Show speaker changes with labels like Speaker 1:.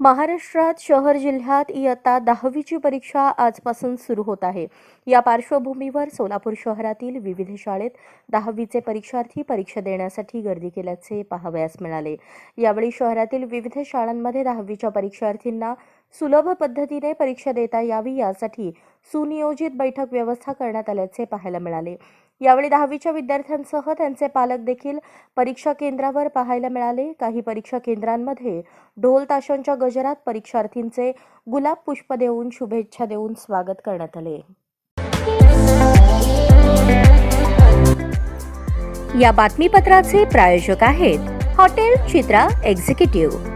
Speaker 1: महाराष्ट्रात शहर जिल्ह्यात इयत्ता दहावीची परीक्षा आजपासून सुरू होत आहे. या पार्श्वभूमीवर सोलापूर शहरातील विविध शाळेत दहावीचे परीक्षार्थी परीक्षा देण्यासाठी गर्दी केल्याचे पाहावयास मिळाले. यावेळी शहरातील विविध शाळांमध्ये दहावीच्या परीक्षार्थींना सुलभ पद्धतीने परीक्षा देता यावी यासाठी सुनियोजित बैठक व्यवस्था करण्यात आल्याचे पाहायला मिळाले. यावेळी दहावीच्या विद्यार्थ्यांसह त्यांचे पालक देखील परीक्षा केंद्रावर पाहायला मिळाले. काही परीक्षा केंद्रांमध्ये ढोल ताशांच्या गजरात परीक्षार्थींचे गुलाब पुष्प देऊन शुभेच्छा देऊन स्वागत करण्यात आले. या बातमीपत्राचे प्रायोजक आहेत हॉटेल चित्रा एक्झिक्युटिव्ह.